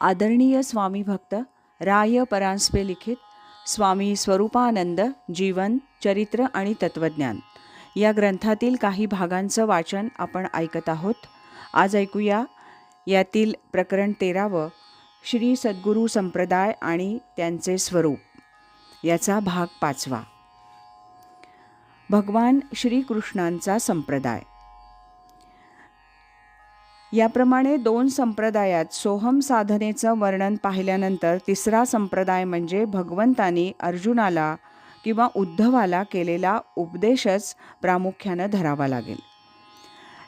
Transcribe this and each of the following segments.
आदरणीय स्वामी भक्त राय परांजपे लिखित स्वामी स्वरूपानंद जीवन चरित्र आणि तत्वज्ञान. या ग्रंथातील काही भागांचं वाचन आपण ऐकत आहोत. आज ऐकूया यातील प्रकरण तेरावं श्री सद्गुरू संप्रदाय आणि त्यांचे स्वरूप. याचा भाग पाचवा. भगवान श्रीकृष्णांचा संप्रदाय. याप्रमाणे दोन संप्रदायात सोहम साधनेचं वर्णन पाहिल्यानंतर तिसरा संप्रदाय म्हणजे भगवंतानी अर्जुनाला किंवा उद्धवाला केलेला उपदेशच प्रामुख्यानं धरावा लागेल.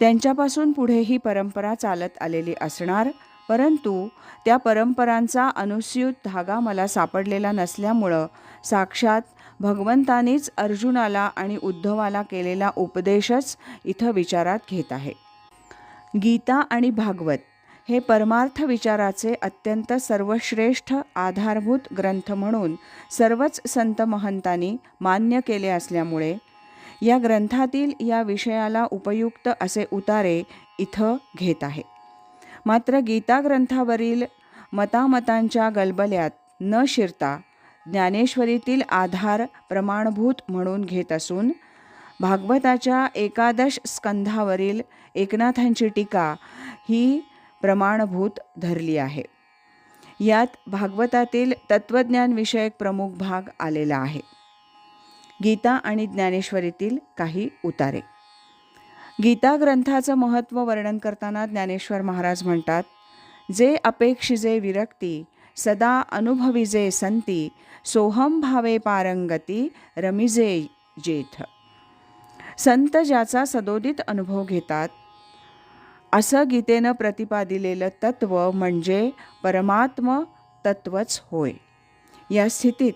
त्यांच्यापासून पुढे ही परंपरा चालत आलेली असणार परंतु त्या परंपरांचा अनुस्यूत धागा मला सापडलेला नसल्यामुळं साक्षात भगवंतानीच अर्जुनाला आणि उद्धवाला केलेला उपदेशच इथं विचारात घेत आहे. गीता आणि भागवत हे परमार्थ विचाराचे अत्यंत सर्वश्रेष्ठ आधारभूत ग्रंथ म्हणून सर्वच संत महंतांनी मान्य केले असल्यामुळे या ग्रंथातील या विषयाला उपयुक्त असे उतारे इथं घेत आहे. मात्र गीता ग्रंथावरील मतामतांच्या गलबल्यात न शिरता ज्ञानेश्वरीतील आधार प्रमाणभूत म्हणून घेत असून भागवताच्या एकादश स्कंधावरील एकनाथांची टीका ही प्रमाणभूत धरली आहे. यात भागवतातील तत्त्वज्ञानविषयक प्रमुख भाग आलेला आहे. गीता आणि ज्ञानेश्वरीतील काही उतारे. गीता ग्रंथाचं महत्त्व वर्णन करताना ज्ञानेश्वर महाराज म्हणतात जे अपेक्षिजे विरक्ती सदा अनुभविजे संती सोहम भावे पारंगती रमिजे जेथ. संत ज्याचा सदोदित अनुभव घेतात असं गीतेनं प्रतिपादिलेलं तत्व म्हणजे परमात्म तत्वच होय. या स्थितीत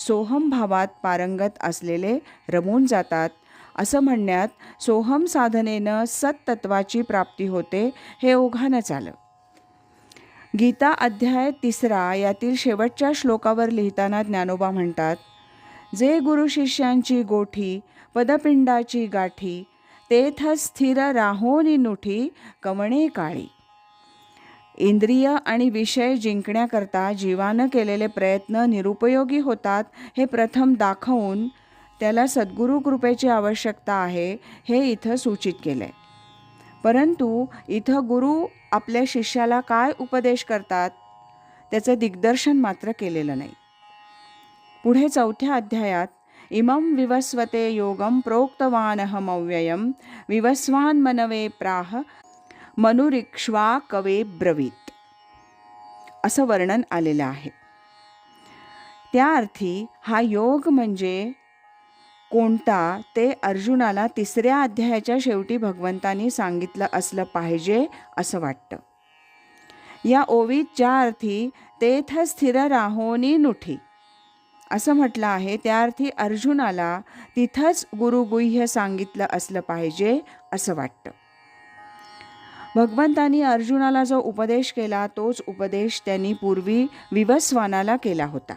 सोहम भावात पारंगत असलेले रमून जातात असं म्हणण्यात सोहम साधनेनं सत्तत्वाची प्राप्ती होते हे ओघानंच आलं गीता अध्याय तिसरा यातील शेवटच्या श्लोकावर लिहिताना ज्ञानोबा म्हणतात जे गुरु शिष्यांची गोठी पदपिंडाची गाठी तेथ स्थिर राहोनी नुठी कवणे काळी. इंद्रिय आणि विषय जिंकण्याकरता जीवानं केलेले प्रयत्न निरुपयोगी होतात हे प्रथम दाखवून त्याला सद्गुरू कृपेची आवश्यकता आहे हे इथं सूचित केलं. आहे परंतु इथं गुरु आपल्या शिष्याला काय उपदेश करतात त्याचं दिग्दर्शन मात्र केलेलं नाही. पुढे चौथ्या अध्यायात इमं विवस्वते योगम प्रोक्तवानहमव्ययम विवस्वान मनवे प्राह मनुरिक्ष्वा कवे ब्रवीत. असं वर्णन आलेलं आहे. त्या अर्थी हा योग म्हणजे कोणता ते अर्जुनाला तिसऱ्या अध्यायाच्या शेवटी भगवंतानी सांगितलं असलं पाहिजे असं वाटतं. या ओवीत ज्या अर्थी तेथ स्थिर राहोनी नुठी असं म्हटलं आहे. त्या अर्थी अर्जुनाला तिथंच गुरुगुह्य सांगितलं असलं पाहिजे असं वाटतं. भगवंतानी अर्जुनाला जो उपदेश केला तोच उपदेश त्यांनी पूर्वी विवस्वानाला केला होता.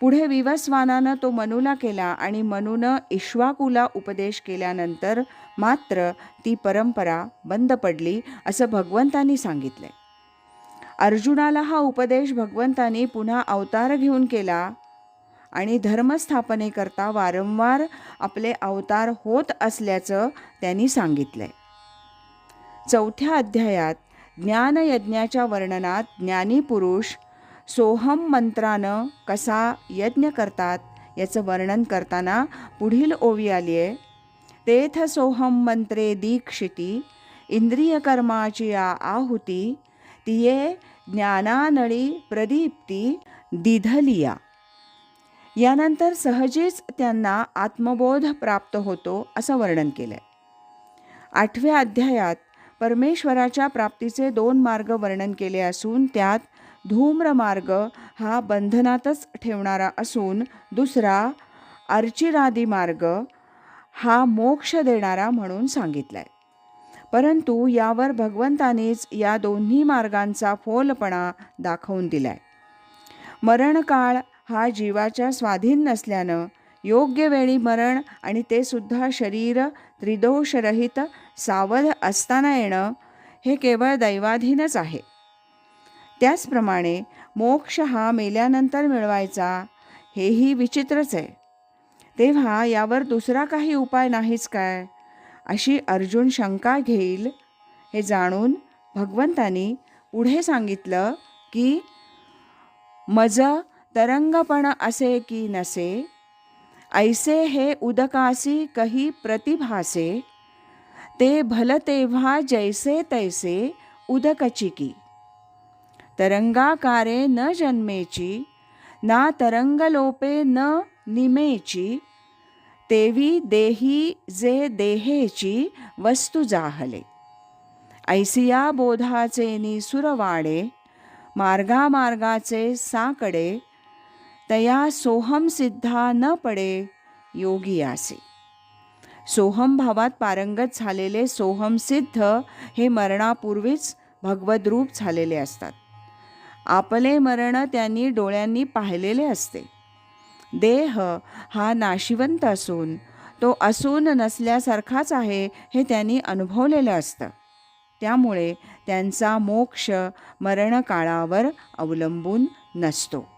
पुढे विवस्वानानं तो मनूला केला आणि मनूनं इश्वाकूला उपदेश केल्यानंतर मात्र ती परंपरा बंद पडली असं भगवंतानी सांगितलंय. अर्जुनाला हा उपदेश भगवंतानी पुन्हा अवतार घेऊन केला आणि धर्मस्थापनेकरता वारंवार आपले अवतार होत असल्याचं त्यांनी सांगितलंय. चौथ्या अध्यायात ज्ञानयज्ञाच्या वर्णनात ज्ञानी पुरुष सोहम मंत्रानं कसा यज्ञ करतात याचं वर्णन करताना पुढील ओवी आली आहे. तेथ सोहम मंत्रे दीक्षिती इंद्रियकर्माची या आहुती तिये ज्ञानानळी प्रदीप्ती दिधलिया. यानंतर सहजेच त्यांना आत्मबोध प्राप्त होतो असं वर्णन केलं आहे आठव्या अध्यायात परमेश्वराच्या प्राप्तीचे दोन मार्ग वर्णन केले असून त्यात धूम्र मार्ग हा बंधनातच ठेवणारा असून दुसरा अर्चिरादी मार्ग हा मोक्ष देणारा म्हणून सांगितला आहे परंतु यावर भगवंतानीच या दोन्ही मार्गांचा फोलपणा दाखवून दिलाय. मरणकाळ हा जीवाच्या स्वाधीन नसल्यानं योग्य वेळी मरण आणि ते सुद्धा शरीर त्रिदोषरहित सावध असताना येणं हे केवळ दैवाधीनच आहे. त्याचप्रमाणे मोक्ष हा मेल्यानंतर मिळवायचा हेही विचित्रच आहे. तेव्हा यावर दुसरा काही उपाय नाहीच काय? अशी अर्जुन शंका घेईल हे जाणून भगवंतानी पुढे सांगितलं की मज तरंगपण असे की नसे ऐसे हे उदकासी कही प्रतिभासे ते भल तेव्हा जैसे तैसे उदकचिकी. तरंगाकारे न जन्मेची ना तरंगलोपे न निमेची तेवी देही जे देहेची वस्तू जाहले. ऐसिया बोधाचे निसुरवाडे मार्गामार्गाचे साकडे तया सोहम सिद्धा न पडे योगी आसे. सोहम भावात पारंगत झालेले सोहम सिद्ध हे मरणापूर्वीच भगवद्रूप झालेले असतात. आपले मरण त्यांनी डोळ्यांनी पाहिलेले असते. देह हा नाशिवंत असून तो असून नसल्यासारखाच आहे हे त्यांनी अनुभवलेलं असतं. त्यामुळे त्यांचा मोक्ष मरणकाळावर अवलंबून नसतो.